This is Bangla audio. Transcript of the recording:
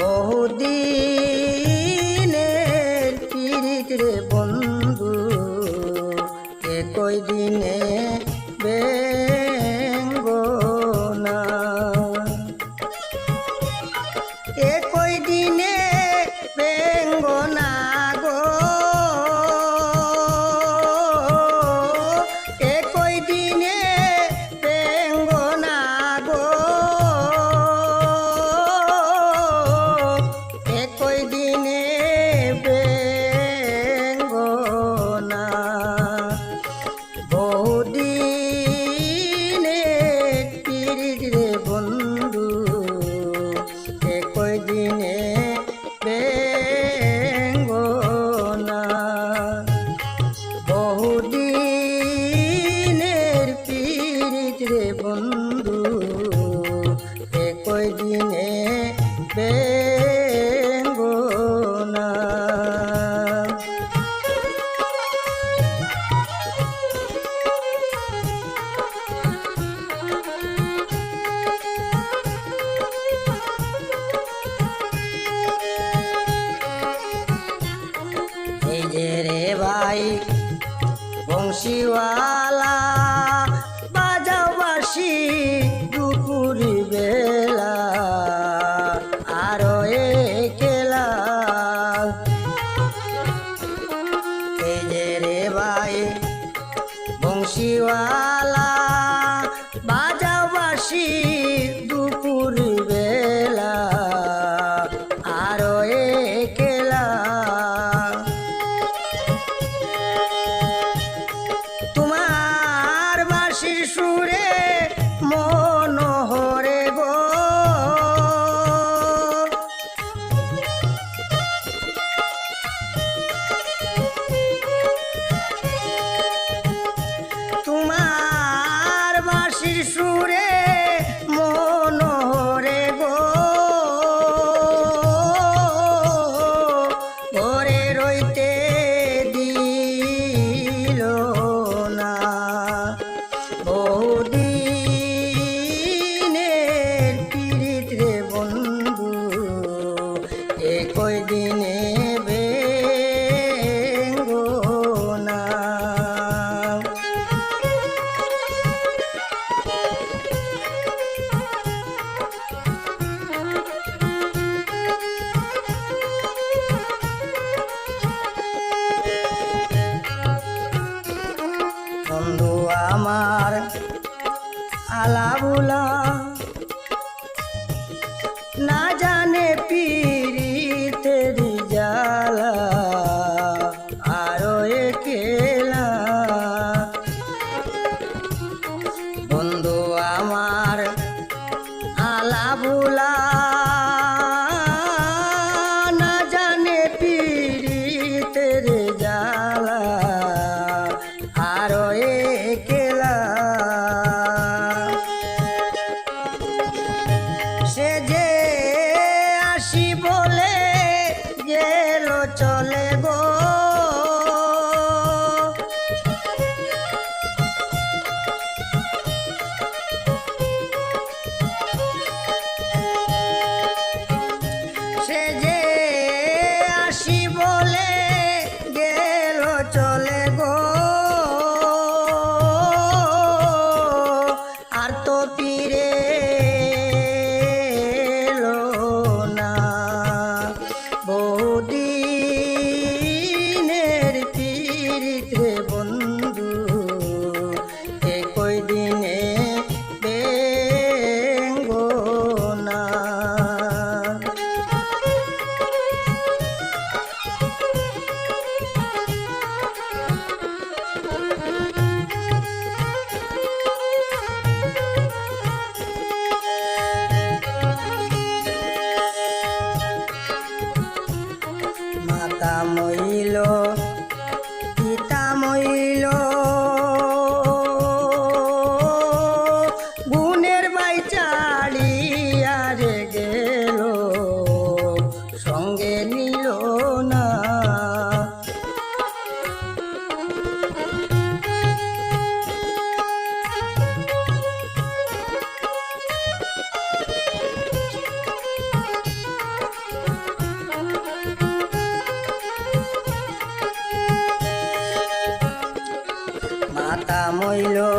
বহুদিনের বংশীওয়ালা বাজাবাসি দুপুরি বেলা আরও একেলা। রে ভাই বংশীওয়ালা সুরে মনোহরে গো। ঘরে রইতে দিল না। বহুদিনের পীড়িত রে বন্ধু একই দিনে না জানে পীড়িতের জ্বালা আরও একেলা। বন্ধু আমার পীড়িতের জ্বালা আরও একেলা। সে যে কাটা মইলো